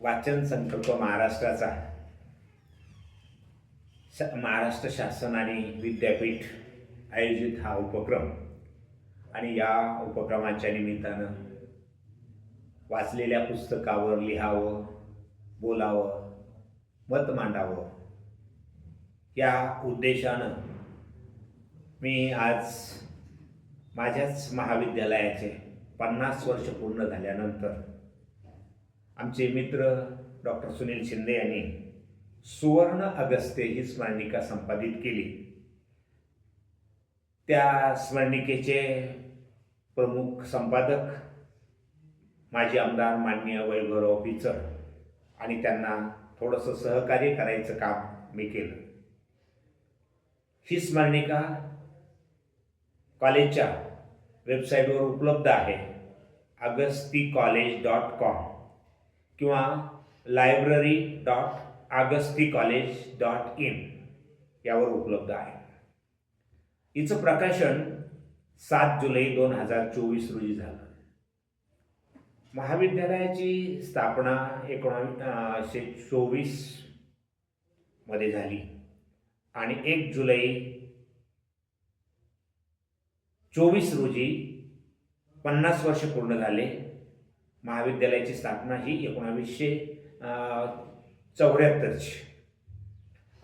वाचन संकल्प महाराष्ट्राचा. श- महाराष्ट्र शासन आणि विद्यापीठ आयोजित हा उपक्रम आणि या उपक्रमाच्या निमित्तानं वाचलेल्या पुस्तकावर लिहावं बोलावं मत मांडावं या उद्देशानं मी आज माझ्याच महाविद्यालयाचे पन्नास वर्ष पूर्ण झाल्यानंतर आमचे मित्र डॉक्टर सुनील शिंदे यांनी सुवर्ण अगस्त्य ही स्मरणिका संपादित केली. त्या स्मरणिकेचे प्रमुख संपादक माजी आमदार मान्य वैभवराव पिचर आणि त्यांना थोडंसं सहकार्य करायचं काम मी केलं. ही स्मरणिका कॉलेजच्या वेबसाईटवर उपलब्ध आहे. अगस्ती कॉलेज डॉट कॉम किंवा library dot Agasti college dot in यावर उपलब्ध आहे. हिचं प्रकाशन सात जुलै दोन हजार चोवीस रोजी झालं. महाविद्यालयाची स्थापना एकोणावीसशे चोवीसमध्ये झाली आणि एक जुलै चोवीस रोजी पन्नास वर्ष पूर्ण झाले. महाविद्यालयाची स्थापना ही एकोणावीसशे चौऱ्याहत्तरची.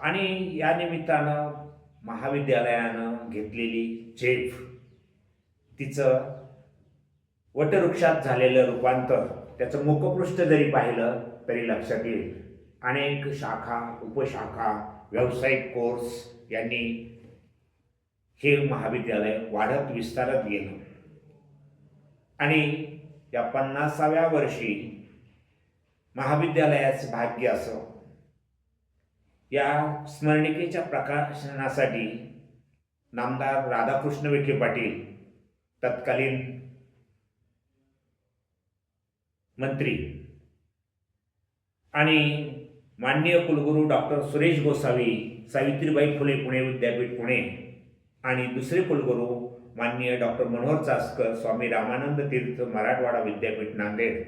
आणि या निमित्तानं महाविद्यालयानं घेतलेली झेप तिचं वटवृक्षात झालेलं रूपांतर त्याचं मुखपृष्ठ जरी पाहिलं तरी लक्षात येईल. अनेक शाखा उपशाखा व्यावसायिक कोर्स यांनी हे महाविद्यालय वाढत विस्तारत गेलं. आणि या पन्नासाव्या वर्षी महाविद्यालयाचं भाग्य असो या स्मरणिकेच्या प्रकाशनासाठी नामदार राधाकृष्ण विखे पाटील तत्कालीन मंत्री आणि माननीय कुलगुरू डॉक्टर सुरेश गोसावी सावित्रीबाई फुले पुणे विद्यापीठ पुणे आणि दुसरे कुलगुरू माननीय डॉक्टर मनोहर चासकर स्वामी रामानंद तीर्थ मराठवाडा विद्यापीठ नांदेड.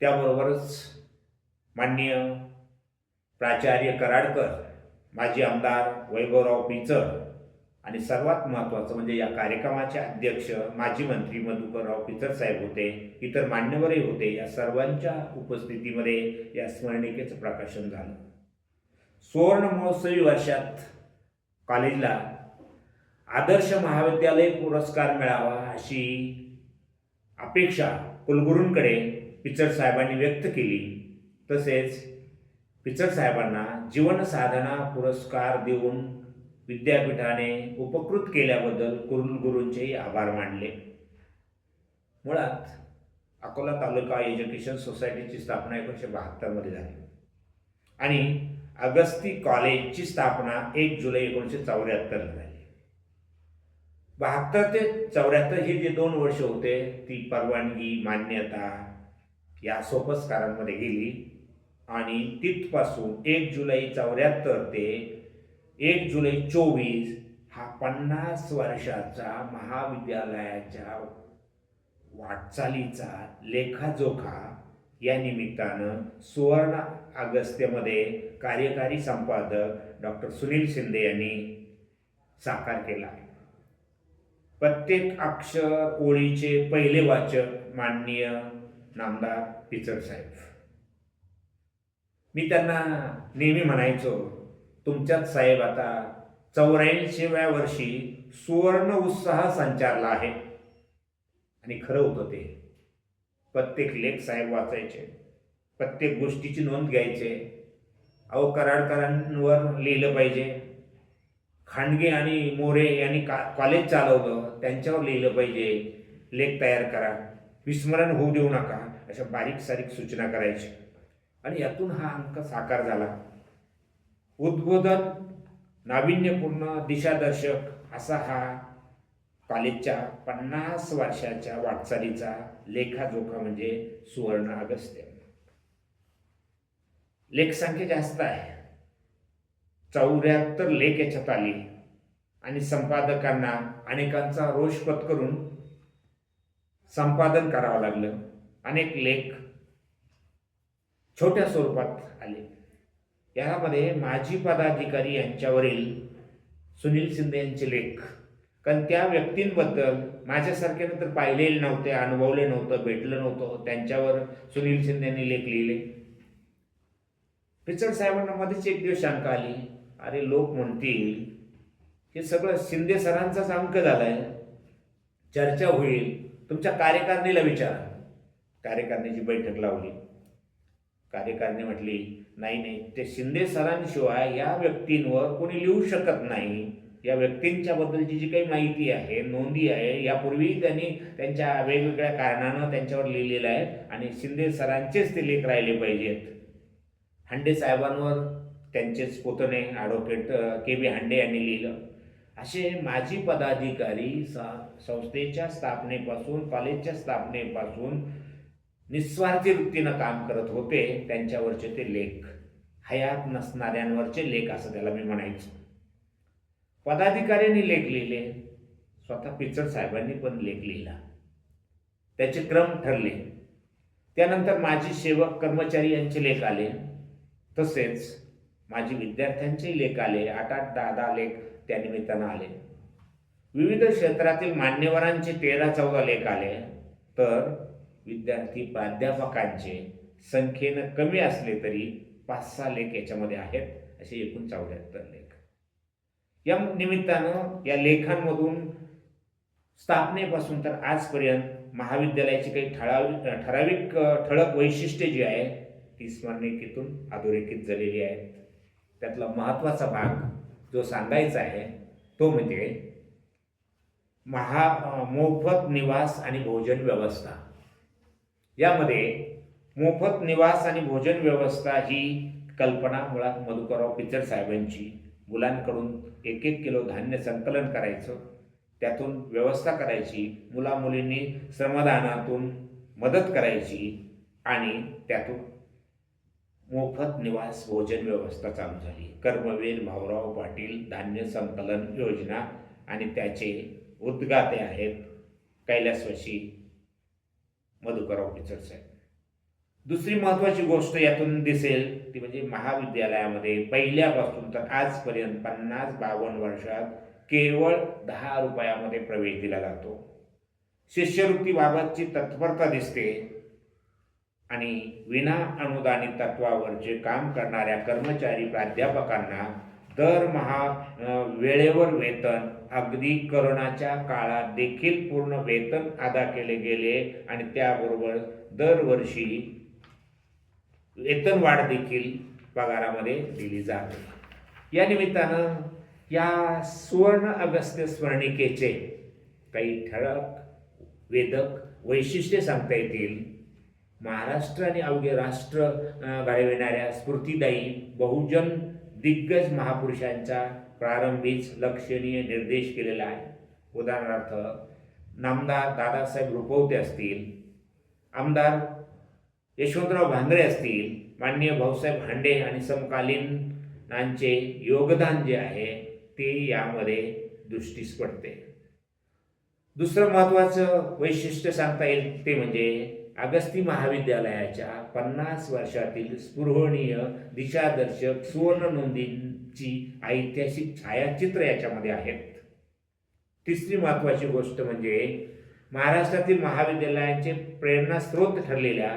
त्याबरोबरच माननीय प्राचार्य कराडकर माजी आमदार वैभवराव पिचड आणि सर्वात महत्त्वाचं म्हणजे या कार्यक्रमाचे अध्यक्ष माजी मंत्री मधुकरराव पिचड साहेब होते इतर मान्यवरही होते या सर्वांच्या उपस्थितीमध्ये या स्मरणिकेचं प्रकाशन झालं. सुवर्ण महोत्सवी वर्षात कॉलेजला आदर्श महाविद्यालय पुरस्कार मिळावा अशी अपेक्षा कुलगुरूंकडे पिचर साहेबांनी व्यक्त केली. तसेच पिचर साहेबांना जीवनसाधना पुरस्कार देऊन विद्यापीठाने उपकृत केल्याबद्दल कुलगुरूंचेही आभार मानले. मुळात अकोला तालुका एज्युकेशन सोसायटीची स्थापना एकोणीसशे बहात्तरमध्ये झाली. आणि अगस्ती कॉलेजची स्थापना एक जुलै एकोणीसशे चौऱ्याहत्तरला झाली. बहात्तर ते चौऱ्याहत्तर हे जे दोन वर्ष होते ती परवानगी मान्यता या सोपस्कारांमध्ये गेली. आणि तिथपासून एक जुलै चौऱ्याहत्तर ते एक जुलै चोवीस हा पन्नास वर्षाचा महाविद्यालयाच्या वाटचालीचा लेखाजोखा या निमित्तानं सुवर्ण अगस्त्यमध्ये कार्यकारी संपादक डॉक्टर सुनील शिंदे यांनी साकार केला. आहे प्रत्येक अक्षर ओळीचे पहिले वाचक माननीय नामदार पिचर साहेब. मी त्यांना नेहमी म्हणायचो तुमच्यात साहेब आता चौऱ्याऐंशीव्या वर्षी सुवर्ण उत्साह संचारला आहे. आणि खरं होतं ते. प्रत्येक लेख साहेब वाचायचे प्रत्येक गोष्टीची नोंद घ्यायचे अहो कराडकरांवर लिहिलं पाहिजे. खांडगे आणि मोरे यांनी का कॉलेज चालवलं. त्यांच्यावर लिहिलं पाहिजे. लेख तयार करा. विस्मरण होऊ देऊ नका. अशा बारीक सारीक सूचना करायच्या आणि यातून हा अंक साकार झाला. उद्बोधन नाविन्यपूर्ण दिशादर्शक असा हा कॉलेजच्या पन्नास वर्षाच्या वाटचालीचा लेखाजोखा म्हणजे सुवर्ण अगस्त्य. लेखसंख्या जास्त आहे. चौऱ्याहत्तर लेख याच्यात आली. आणि संपादकांना अनेकांचा रोष पत्करून संपादन करावं लागलं. अनेक लेख छोट्या स्वरूपात आले. यामध्ये माजी पदाधिकारी यांच्यावरील सुनील शिंदे यांचे लेख. कारण त्या व्यक्तींबद्दल माझ्यासारख्यानं तर पाहिलेले नव्हते अनुभवले नव्हतं भेटलं नव्हतं. त्यांच्यावर सुनील शिंदे यांनी लेख लिहिले. पिचड साहेबांना मध्येच एक दिवस शंका आली. अरे लोक म्हणतील हे सगळं शिंदे सरांचाच अंक झालाय. चर्चा होईल. तुमच्या कार्यकारिणीला विचारा. कार्यकारिणीची बैठक लावली. कार्यकारिणी म्हटली नाही नाही ते शिंदे सरांशिवाय या व्यक्तींवर कोणी लिहू शकत नाही. या व्यक्तींच्या बद्दलची जी काही माहिती आहे नोंदी आहे यापूर्वी त्यांनी त्यांच्या वेगवेगळ्या कारणानं त्यांच्यावर लिहिलेलं आहे आणि शिंदे सरांचेच ते लेख राहिले पाहिजेत. हांडे साहेबांवर त्यांचेच पुतणे ॲडव्होकेट के बी हांडे यांनी लिहिलं. असे माजी पदाधिकारी सा संस्थेच्या स्थापनेपासून कॉलेजच्या स्थापनेपासून निस्वार्थी वृत्तीनं काम करत होते त्यांच्यावरचे ते लेख. हयात नसणाऱ्यांवरचे लेख असं त्याला मी म्हणायचो. पदाधिकाऱ्यांनी लेख लिहिले. स्वतः पिचड साहेबांनी पण लेख लिहिला. त्याचे क्रम ठरले. त्यानंतर माजी सेवक कर्मचारी यांचे लेख आले. तसेच माझी विद्यार्थ्यांचे लेख आले आठ आठ दहा दहा लेख त्या निमित्तानं आले. विविध क्षेत्रातील मान्यवरांचे तेरा चौदा लेख आले. तर विद्यार्थी प्राध्यापकांचे संख्येनं कमी असले तरी पाच सहा लेख याच्यामध्ये आहेत असे एकूण चौऱ्याहत्तर लेख. या निमित्तानं या लेखांमधून स्थापनेपासून तर आजपर्यंत महाविद्यालयाची काही ठराविक ठराविक ठळक वैशिष्ट्ये जी आहे ती स्मरणिकेतून अधोरेखित झालेली आहेत. त्यातला महत्त्वाचा भाग जो सांगायचा आहे तो म्हणजे महा मोफत निवास आणि भोजन व्यवस्था. यामध्ये मोफत निवास आणि भोजन व्यवस्था ही कल्पना मुळात मधुकरराव पिचर साहेबांची मुलांकडून एक एक किलो धान्य संकलन करायचं त्यातून व्यवस्था करायची मुलामुलींनी श्रमदानातून मदत करायची आणि त्यातून मोफत निवास भोजन व्यवस्था चालू झाली. कर्मवीर भाऊराव पाटील धान्य संकलन योजना आणि त्याचे उद्गाते आहेत कैलासवासी मधुकरराव पिचड साहेब. दुसरी महत्त्वाची गोष्ट यातून दिसेल ती म्हणजे महाविद्यालयामध्ये पहिल्यापासून तर आजपर्यंत पन्नास बावन्न वर्षात केवळ दहा रुपयामध्ये प्रवेश दिला जातो. शिष्यवृत्तीबाबतची तत्परता दिसते आणि विना अनुदानित तत्वावर जे काम करणाऱ्या कर्मचारी प्राध्यापकांना दरमहा वेळेवर वेतन अगदी करोनाच्या काळात देखील पूर्ण वेतन अदा केले गेले आणि त्याबरोबर दरवर्षी वेतन वाढ देखील पगारामध्ये दिली जाते. या निमित्तानं या सुवर्ण अगस्त्य स्वर्णिकेचे काही ठळक वेदक वैशिष्ट्ये सांगता येतील. महाराष्ट्र आणि अवघे राष्ट्र घडविणाऱ्या स्फूर्तीदायी बहुजन दिग्गज महापुरुषांचा प्रारंभीच लक्षणीय निर्देश केलेला आहे. उदाहरणार्थ नामदार दादासाहेब रुपवते असतील आमदार यशवंतराव भांगरे असतील माननीय भाऊसाहेब हांडे आणि समकालीनांचे योगदान जे आहे ते यामध्ये दृष्टीस पडते. दुसरं महत्त्वाचं वैशिष्ट्य सांगता येईल ते म्हणजे अगस्ती महाविद्यालयाच्या पन्नास वर्षातील स्पृहणीय दिशादर्शक सुवर्ण नोंदींची ऐतिहासिक छायाचित्र याच्यामध्ये आहेत. तिसरी महत्त्वाची गोष्ट म्हणजे महाराष्ट्रातील महाविद्यालयांचे प्रेरणास्रोत ठरलेल्या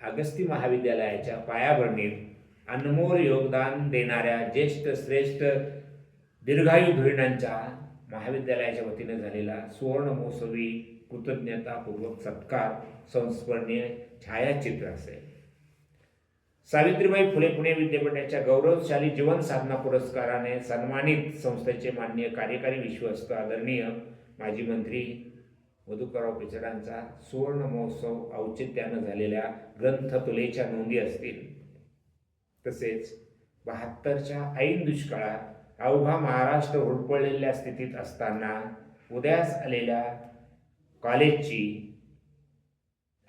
अगस्ती महाविद्यालयाच्या पायाभरणीत अनमोल योगदान देणाऱ्या ज्येष्ठ श्रेष्ठ दीर्घायू धोरणांचा महाविद्यालयाच्या वतीने झालेला सुवर्ण महोत्सवी कृतज्ञतापूर्वक सत्कार संस्मरणीय छायाचित्र असेल सावित्रीबाई फुले पुणे विद्यापीठाच्या गौरवशाली जीवन साधना पुरस्काराने सन्मानित संस्थेचे माननीय कार्यकारी विश्वस्त आदरणीय माजी मंत्री मधुकरराव पिचडांचा सुवर्ण महोत्सव औचित्यानं झालेल्या ग्रंथतुलेच्या नोंदी असतील. तसेच बहात्तरच्या ऐन दुष्काळात अवघा महाराष्ट्र होडपळलेल्या स्थितीत असताना उदयास आलेल्या कॉलेजची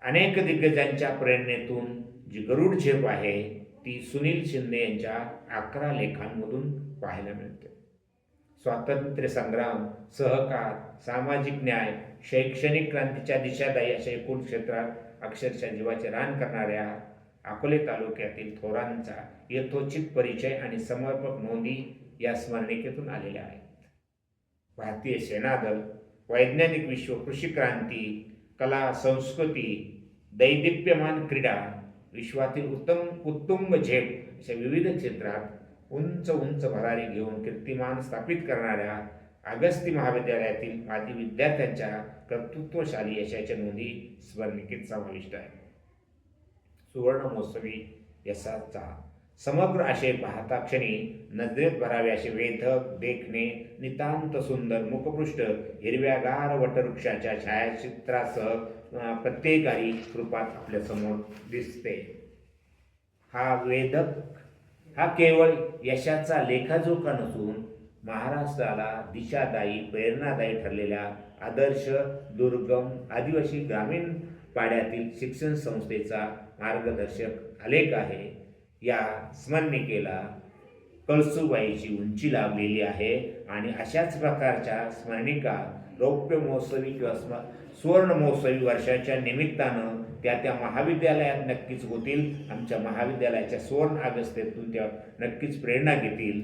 अनेक दिग्गजांच्या प्रेरणेतून जी गरुड झेप आहे ती सुनील शिंदे यांच्या अकरा लेखांमधून पाहायला मिळते. स्वातंत्र्य संग्राम सहकार सामाजिक न्याय शैक्षणिक क्रांतीच्या दिशादायी अशा एकूण क्षेत्रात अक्षरशः जीवाचे रान करणाऱ्या अकोले तालुक्यातील थोरांचा यथोचित परिचय आणि समर्पक नोंदी या स्मरणिकेतून आलेल्या आहेत. भारतीय सेनादल वैज्ञानिक विश्व कृषी क्रांती कला संस्कृती दैदिप्यमान क्रीडा विश्वातील उत्तम उत्तुंग झेप अशा विविध क्षेत्रात उंच उंच भरारी घेऊन कीर्तिमान स्थापित करणाऱ्या अगस्ती महाविद्यालयातील माजी विद्यार्थ्यांच्या कर्तृत्वशाली यशाच्या नोंदी स्मरणिकेत समाविष्ट आहेत. सुवर्ण महोत्सवी यशाचा समग्र असे पाहता क्षणी नजरेत भरावे असे वेधक देखणे नितांत सुंदर मुखपृष्ठ हिरव्यागार वटवृक्षाच्या छायाचित्रासह अं, प्रत्येकारी रूपात आपल्यासमोर दिसते. हा वेदक हा केवळ यशाचा लेखाजोखा नसून महाराष्ट्राला दिशादायी प्रेरणादायी ठरलेल्या आदर्श दुर्गम आदिवासी ग्रामीण पाड्यातील शिक्षण संस्थेचा मार्गदर्शक आलेख आहे. या स्मरणिकेला कळसूबाईची उंची लाभलेली आहे आणि अशाच प्रकारच्या स्मरणिका रौप्य महोत्सवी किंवा स्म सुवर्ण महोत्सवी वर्षाच्या निमित्तानं त्या त्या महाविद्यालयात नक्कीच होतील. आमच्या महाविद्यालयाच्या सुवर्ण अवस्थेतून त्या नक्कीच प्रेरणा घेतील.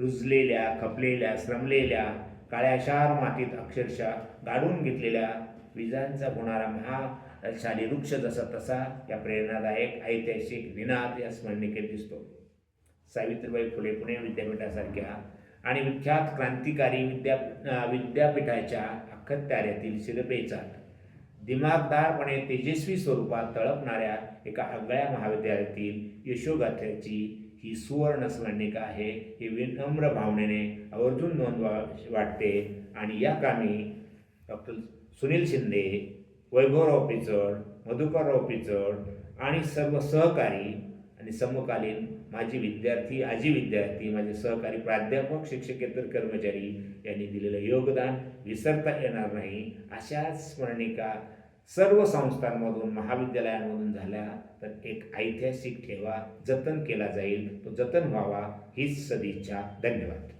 रुजलेल्या खपलेल्या श्रमलेल्या काळ्याशार मातीत अक्षरशः गाडून घेतलेल्या विजांचा होणारा शाली वृक्ष जसा तसा या प्रेरणादायक ऐतिहासिक निनाद या स्मरणिकेत दिसतो. सावित्रीबाई फुले पुणे विद्यापीठासारख्या आणि विख्यात क्रांतिकारी विद्या विद्यापीठाच्या अखत्याऱ्यातील शिरपेचा दिमागदारपणे तेजस्वी स्वरूपात तळपणाऱ्या एका आगळ्या महाविद्यालयातील यशोगाथ्याची ही सुवर्ण स्मरणिका आहे ही विनम्र भावनेने आवर्जून नोंदवा वाटते. आणि या कामी डॉक्टर सुनील शिंदे वैभवराव पिचड मधुकरराव पिचड आणि सर्व सहकारी आणि समकालीन माझी विद्यार्थी आजी विद्यार्थी माझे सहकारी प्राध्यापक शिक्षकेतर कर्मचारी यांनी दिलेलं योगदान विसरता येणार नाही अशाच स्मरणिका सर्व संस्थांमधून महाविद्यालयांमधून झाल्या. तर एक ऐतिहासिक ठेवा जतन केला जाईल. तो जतन व्हावा हीच सदिच्छा. धन्यवाद.